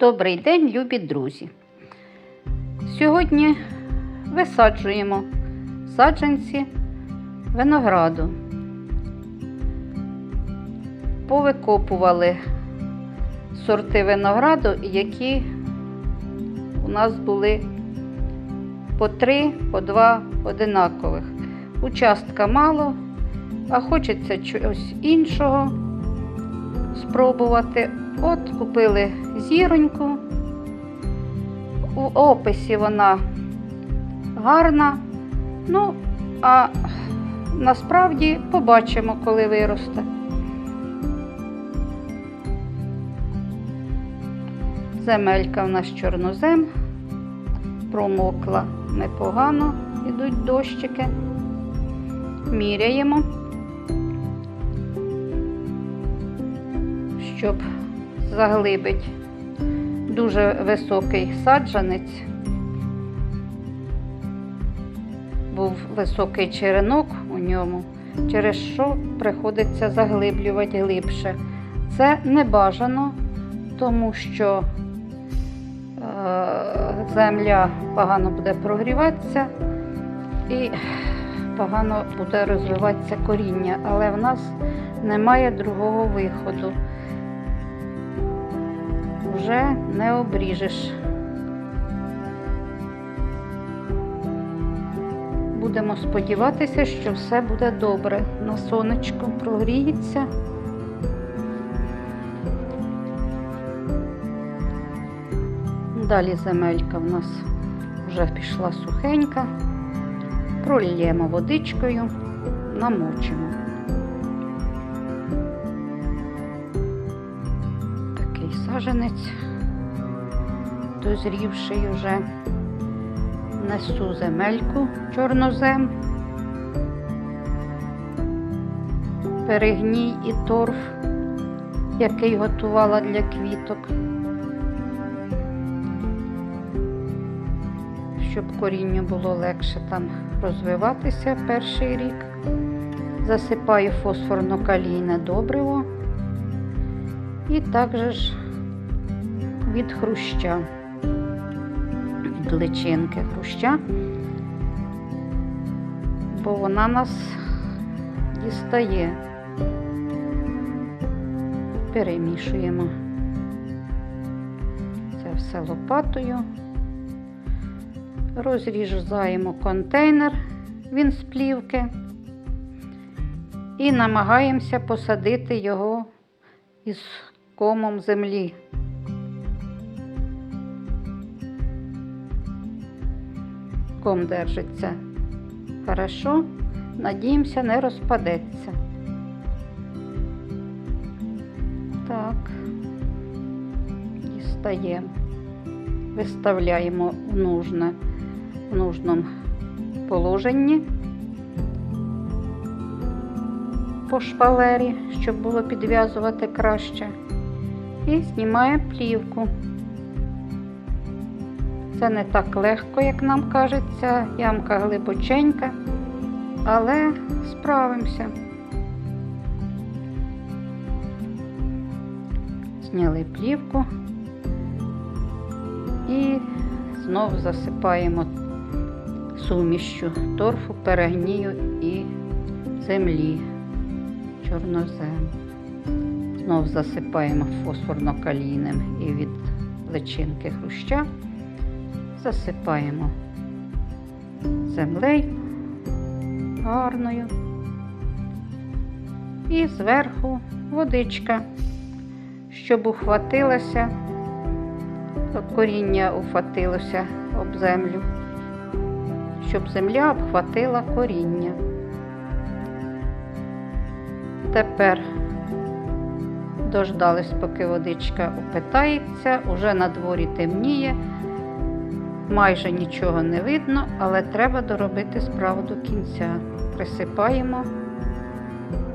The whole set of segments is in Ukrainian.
Добрий день, любі друзі! Сьогодні висаджуємо саджанці винограду. Повикопували сорти винограду, які у нас були по три, по два одинакових. Участка мало, а хочеться чогось іншого спробувати. От купили зіроньку. У описі вона гарна. Ну, а насправді побачимо, коли виросте. Земелька в нас чорнозем, промокла непогано, ідуть дощики. Міряємо, щоб заглибить дуже високий саджанець. Був високий черенок у ньому, через що приходиться заглиблювати глибше. Це не бажано, тому що е, земля погано буде прогріватися і погано буде розвиватися коріння, але в нас немає другого виходу. Вже не обріжеш. Будемо сподіватися, що все буде добре. На сонечку прогріється. Далі земелька в нас вже пішла сухенька. Прольємо водичкою, намочимо. Саженець, дозрівший вже. Несу земельку чорнозем, перегній і торф, який готувала для квіток, щоб корінню було легше там розвиватися перший рік. Засипаю фосфорно-калійне добриво і також від хруща від личинки хруща, бо вона нас дістає. Перемішуємо це все лопатою, розрізаємо контейнер, він з плівки, і намагаємося посадити його із комом землі. Ком держиться. Хорошо, надіємося, не розпадеться. Так, дістаємо, виставляємо в нужне, в нужному положенні по шпалері, щоб було підв'язувати краще. І знімаємо плівку. Це не так легко, як нам кажеться, ямка глибоченька, але справимося. Зняли плівку і знову засипаємо сумішчю торфу, перегнію і землі, чорнозем. Знов засипаємо фосфорно-калійним і від личинки хруща засипаємо землею гарною. І зверху водичка, щоб ухватилося, коріння ухватилося об землю, щоб земля обхватила коріння. Тепер дождались, поки водичка упитається, уже на дворі темніє. Майже нічого не видно, але треба доробити справу до кінця. Присипаємо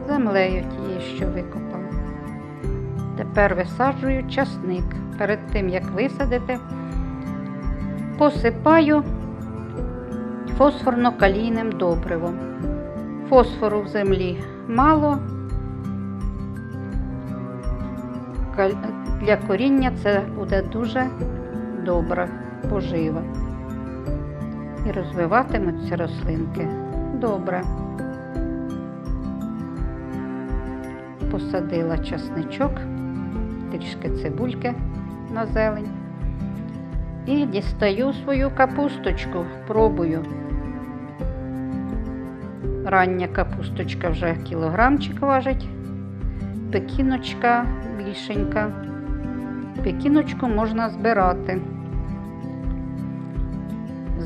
землею тією, що викопали. Тепер висаджую часник. Перед тим, як висадити, посипаю фосфорно-калійним добривом. Фосфору в землі мало, Для коріння це буде дуже добра пожива. І розвиватимуться рослинки добре. Посадила часничок, трішки цибульки на зелень. І дістаю свою капусточку, пробую. Рання капусточка вже кілограмчик важить, пекіночка більшенька. Пекіночку можна збирати.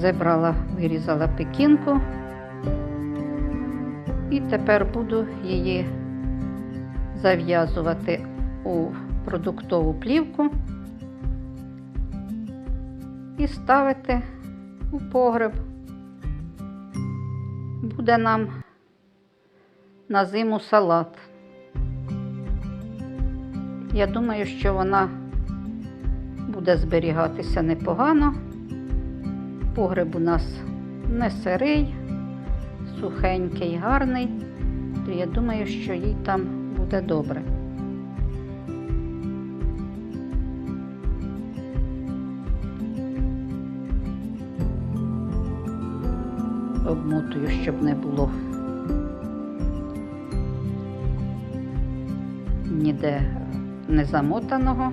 Забрала, вирізала пекінку і тепер буду її зав'язувати у продуктову плівку і ставити у погреб. Буде нам на зиму салат. Я думаю, що вона буде зберігатися непогано. Погреб у нас не сирий, сухенький, гарний, то я думаю, що їй там буде добре. Обмотую, щоб не було ніде не замотаного.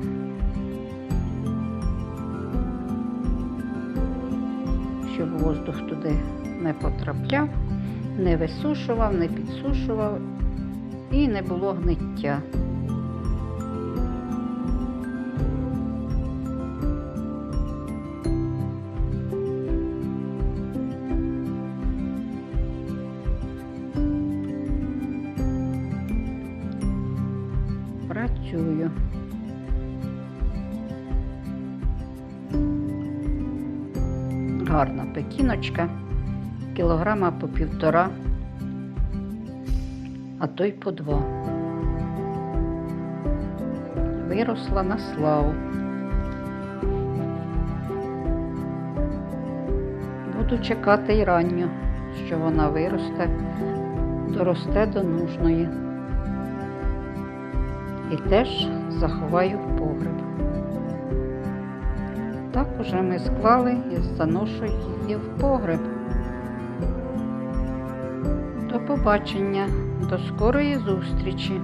Щоб воздух туди не потрапляв, не висушував, не підсушував і не було гниття. Працюю. Гарна пекіночка, кілограма по півтора, а то й по два. Виросла на славу. Буду чекати й ранню, що вона виросте, доросте до нужної. І теж заховаю в погреб. Так уже ми склали і заношу її в погреб. До побачення, до скорої зустрічі!